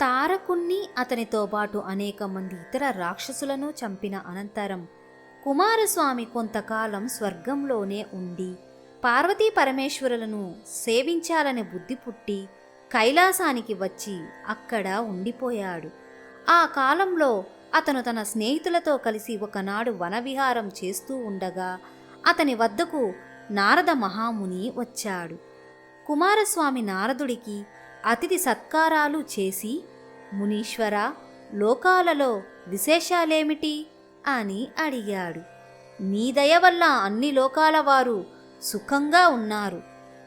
తారకుణ్ణి అతనితో పాటు అనేక మంది ఇతర రాక్షసులను చంపిన అనంతరం కుమారస్వామి కొంతకాలం స్వర్గంలోనే ఉండి పార్వతీ పరమేశ్వరులను సేవించాలని బుద్ధి పుట్టి కైలాసానికి వచ్చి అక్కడ ఉండిపోయాడు. ఆ కాలంలో అతను తన స్నేహితులతో కలిసి ఒకనాడు వనవిహారం చేస్తూ ఉండగా అతని వద్దకు నారద మహాముని వచ్చాడు. కుమారస్వామి నారదుడికి అతిథి సత్కారాలు చేసి మునీశ్వర లోకాలలో విశేషాలేమిటి? అని అడిగాడు. నీ దయ వల్ల అన్ని లోకాల వారు సుఖంగా ఉన్నారు.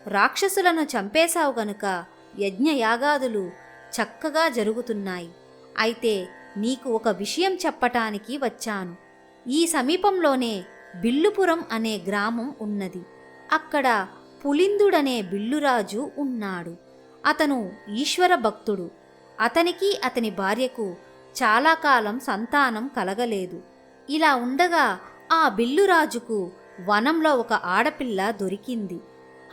రాక్షసులను చంపేశావు గనుక యజ్ఞయాగాదులు చక్కగా జరుగుతున్నాయి. అయితే నీకు ఒక విషయం చెప్పటానికి వచ్చాను. ఈ సమీపంలోనే బిల్లుపురం అనే గ్రామం ఉన్నది. అక్కడ పులిందుడనే బిల్లురాజు ఉన్నాడు. అతను ఈశ్వర భక్తుడు. అతనికి అతని భార్యకు చాలా కాలం సంతానం కలగలేదు. ఇలా ఉండగా ఆ బిల్లురాజుకు వనంలో ఒక ఆడపిల్ల దొరికింది.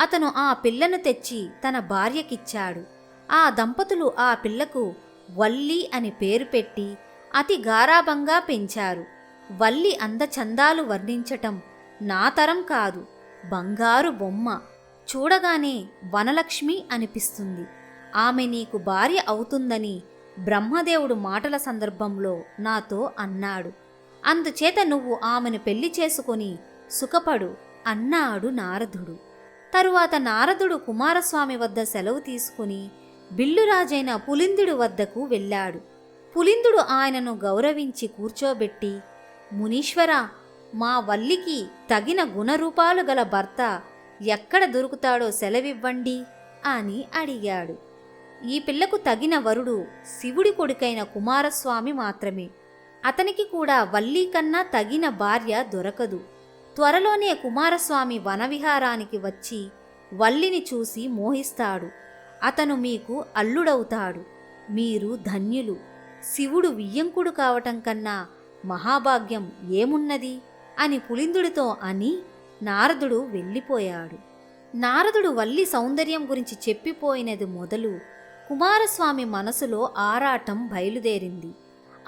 అతను ఆ పిల్లను తెచ్చి తన భార్యకిచ్చాడు. ఆ దంపతులు ఆ పిల్లకు వల్లి అని పేరు పెట్టి అతి గారాభంగా పెంచారు. వల్లి అందచందాలు వర్ణించటం నా తరం కాదు బంగారు బొమ్మ. చూడగానే వనలక్ష్మి అనిపిస్తుంది. ఆమె నీకు భార్య అవుతుందని బ్రహ్మదేవుడు మాటల సందర్భంలో నాతో అన్నాడు. అందుచేత నువ్వు ఆమెను పెళ్ళి చేసుకొని సుఖపడు అన్నాడు నారదుడు. తరువాత నారదుడు కుమారస్వామి వద్ద సెలవు తీసుకుని బిల్లురాజైన పులిందుడు వద్దకు వెళ్ళాడు. పులిందుడు ఆయనను గౌరవించి కూర్చోబెట్టి మునీశ్వర మా వల్లికి తగిన గుణరూపాలు గల భర్త ఎక్కడ దొరుకుతాడో సెలవివ్వండి అని అడిగాడు. ఈ పిల్లకు తగిన వరుడు శివుడి కొడుకైన కుమారస్వామి మాత్రమే. అతనికి కూడా వల్లీ కన్నా తగిన భార్య దొరకదు. త్వరలోనే కుమారస్వామి వనవిహారానికి వచ్చి వల్లిని చూసి మోహిస్తాడు. అతను మీకు అల్లుడవుతాడు. మీరు ధన్యులు. శివుడు వియ్యంకుడు కావటం కన్నా మహాభాగ్యం ఏమున్నది? అని పులిందుడితో అని నారదుడు వెళ్ళిపోయాడు. నారదుడు వల్లి సౌందర్యం గురించి చెప్పిపోయినది మొదలు కుమారస్వామి మనసులో ఆరాటం బయలుదేరింది.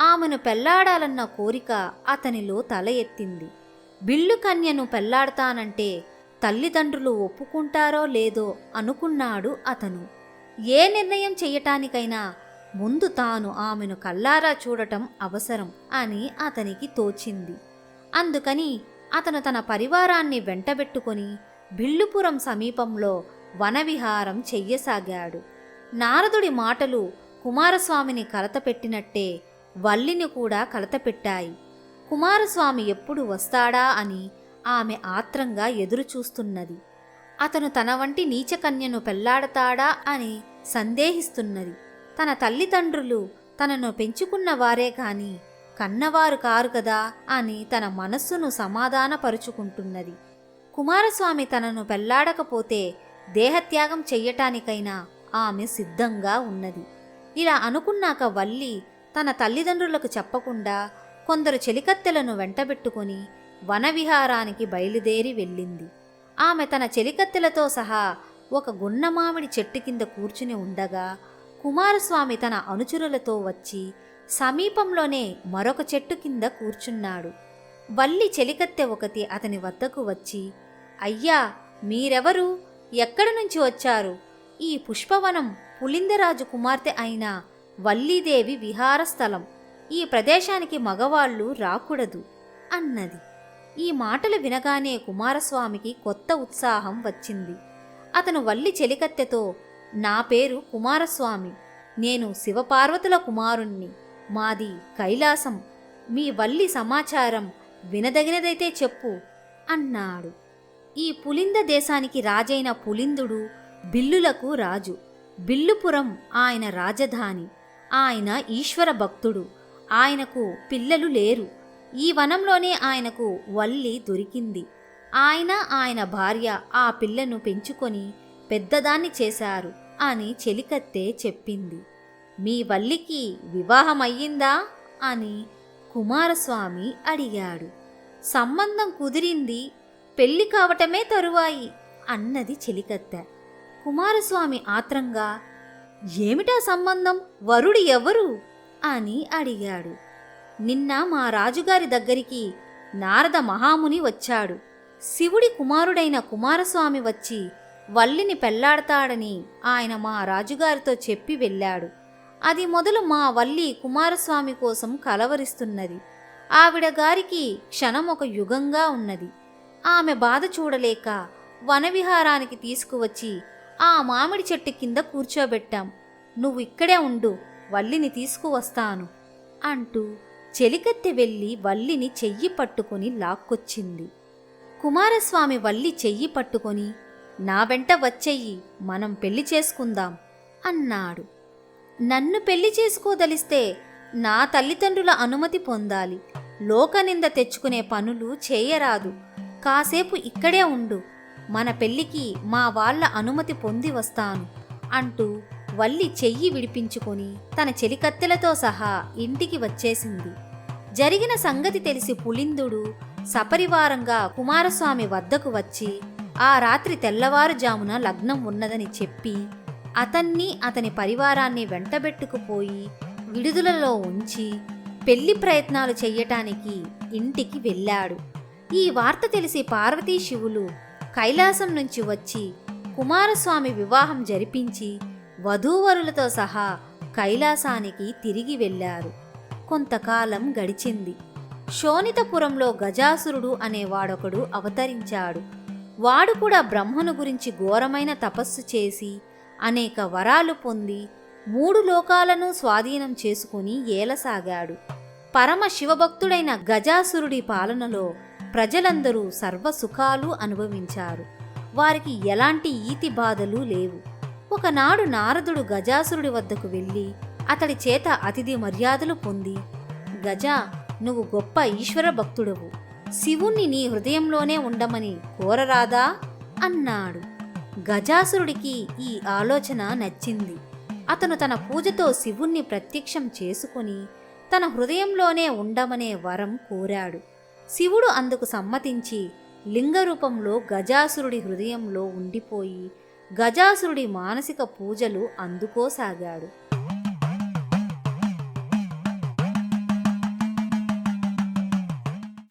ఆమెను పెళ్ళాడాలన్న కోరిక అతనిలో తల ఎత్తింది. బిల్లు కన్యను పెళ్ళాడతానంటే తల్లిదండ్రులు ఒప్పుకుంటారో లేదో అనుకున్నాడు అతను. ఏ నిర్ణయం చేయటానికైనా ముందు తాను ఆమెను కల్లారా చూడటం అవసరం అని అతనికి తోచింది. అందుకని అతను తన పరివారాన్ని వెంటబెట్టుకొని బిల్లుపురం సమీపంలో వనవిహారం చెయ్యసాగాడు. నారదుడి మాటలు కుమారస్వామిని కలతపెట్టినట్టే వల్లిని కూడా కలతపెట్టాయి. కుమారస్వామి ఎప్పుడు వస్తాడా అని ఆమె ఆత్రంగా ఎదురుచూస్తున్నది. అతను తన వంటి నీచకన్యను పెళ్ళాడతాడా అని సందేహిస్తున్నది. తన తల్లిదండ్రులు తనను పెంచుకున్న వారే కానీ కన్నవారు కారు కదా అని తన మనస్సును సమాధానపరుచుకుంటున్నది. కుమారస్వామి తనను పెళ్ళాడకపోతే దేహత్యాగం చెయ్యటానికైనా ఆమె సిద్ధంగా ఉన్నది. ఇలా అనుకున్నాక వల్లి తన తల్లిదండ్రులకు చెప్పకుండా కొందరు చెలికత్తెలను వెంటబెట్టుకొని వనవిహారానికి బయలుదేరి వెళ్ళింది. ఆమె తన చెలికత్తెలతో సహా ఒక గున్నమామిడి చెట్టు కింద కూర్చుని ఉండగా కుమారస్వామి తన అనుచరులతో వచ్చి సమీపంలోనే మరొక చెట్టు కింద కూర్చున్నాడు. వల్లి చెలికత్తె ఒకటి అతని వద్దకు వచ్చి అయ్యా మీరెవరు? ఎక్కడి నుంచి వచ్చారు? ఈ పుష్పవనం పులిందరాజు కుమార్తె అయిన వల్లీదేవి విహారస్థలం ఈ ప్రదేశానికి మగవాళ్ళు రాకూడదు అన్నది. ఈ మాటలు వినగానే కుమారస్వామికి కొత్త ఉత్సాహం వచ్చింది. అతను వల్లి చెలికత్తెతో నా పేరు కుమారస్వామి. నేను శివపార్వతుల కుమారుణ్ణి. మాది కైలాసం. మీ వల్లి సమాచారం వినదగినదైతే చెప్పు అన్నాడు. ఈ పులింద దేశానికి రాజైన పులిందుడు బిల్లులకు రాజు. బిల్లుపురం ఆయన రాజధాని. ఆయన ఈశ్వర భక్తుడు. ఆయనకు పిల్లలు లేరు. ఈ వనంలోనే ఆయనకు వల్లి దొరికింది. ఆయన ఆయన భార్య ఆ పిల్లను పెంచుకొని పెద్దదాన్ని చేశారు అని చెలికత్తే చెప్పింది. మీ వల్లికి వివాహమయ్యిందా అని కుమారస్వామి అడిగాడు. సంబంధం కుదిరింది పెళ్ళి కావటమే తరువాయి అన్నది చెలికత్తె. కుమారస్వామి ఆత్రంగా ఏమిటా సంబంధం? వరుడు ఎవరు? అని అడిగాడు. నిన్న మా రాజుగారి దగ్గరికి నారద మహాముని వచ్చాడు. శివుడి కుమారుడైన కుమారస్వామి వచ్చి వల్లిని పెళ్ళాడతాడని ఆయన మా రాజుగారితో చెప్పి వెళ్ళాడు. అది మొదలు మా వల్లి కుమారస్వామి కోసం కలవరిస్తున్నది. ఆవిడ గారికి క్షణం ఒక యుగంగా ఉన్నది. ఆమె బాధ చూడలేక వనవిహారానికి తీసుకువచ్చి ఆ మామిడి చెట్టు కింద కూర్చోబెట్టాం. నువ్వు ఇక్కడే ఉండు వల్లిని తీసుకువస్తాను అంటూ చెలికత్తె వెళ్ళి వల్లిని చెయ్యి పట్టుకొని లాక్కొచ్చింది. కుమారస్వామి వల్లి చెయ్యి పట్టుకొని నా వెంట వచ్చెయ్యి మనం పెళ్ళి చేసుకుందాం అన్నాడు. నన్ను పెళ్ళి చేసుకోదలిస్తే నా తల్లిదండ్రుల అనుమతి పొందాలి. లోకనింద తెచ్చుకునే పనులు చేయరాదు. కాసేపు ఇక్కడే ఉండు. మన పెళ్ళికి మా వాళ్ళ అనుమతి పొంది వస్తాను అంటూ వల్లి చెయ్యి విడిపించుకొని తన చెలికత్తెలతో సహా ఇంటికి వచ్చేసింది. జరిగిన సంగతి తెలిసి పులిందుడు సపరివారంగా కుమారస్వామి వద్దకు వచ్చి ఆ రాత్రి తెల్లవారుజామున లగ్నం ఉన్నదని చెప్పి అతన్ని అతని పరివారాన్ని వెంటబెట్టుకుపోయి విడుదలలో ఉంచి పెళ్ళి ప్రయత్నాలు చెయ్యటానికి ఇంటికి వెళ్ళాడు. ఈ వార్త తెలిసి పార్వతీ శివులు కైలాసం నుంచి వచ్చి కుమారస్వామి వివాహం జరిపించి వధూవరులతో సహా కైలాసానికి తిరిగి వెళ్ళారు. కొంతకాలం గడిచింది. శోణితపురంలో గజాసురుడు అనేవాడొకడు అవతరించాడు. వాడు కూడా బ్రహ్మను గురించి ఘోరమైన తపస్సు చేసి అనేక వరాలు పొంది మూడు లోకాలను స్వాధీనం చేసుకుని ఏలసాగాడు. పరమ శివభక్తుడైన గజాసురుడి పాలనలో ప్రజలందరూ సర్వసుఖాలు అనుభవించారు. వారికి ఎలాంటి ఈతి బాధలు లేవు. ఒకనాడు నారదుడు గజాసురుడి వద్దకు వెళ్ళి అతడి చేత అతిథి మర్యాదలు పొంది గజా నువ్వు గొప్ప ఈశ్వర భక్తుడవు. శివుణ్ణి నీ హృదయంలోనే ఉండమని కోరరాదా? అన్నాడు. గజాసురుడికి ఈ ఆలోచన నచ్చింది. అతను తన పూజతో శివుణ్ణి ప్రత్యక్షం చేసుకుని తన హృదయంలోనే ఉండమనే వరం కోరాడు. శివుడు అందుకు సమ్మతించి లింగరూపంలో గజాసురుడి హృదయంలో ఉండిపోయి గజాసురుడి మానసిక పూజలు అందుకోసాగాడు.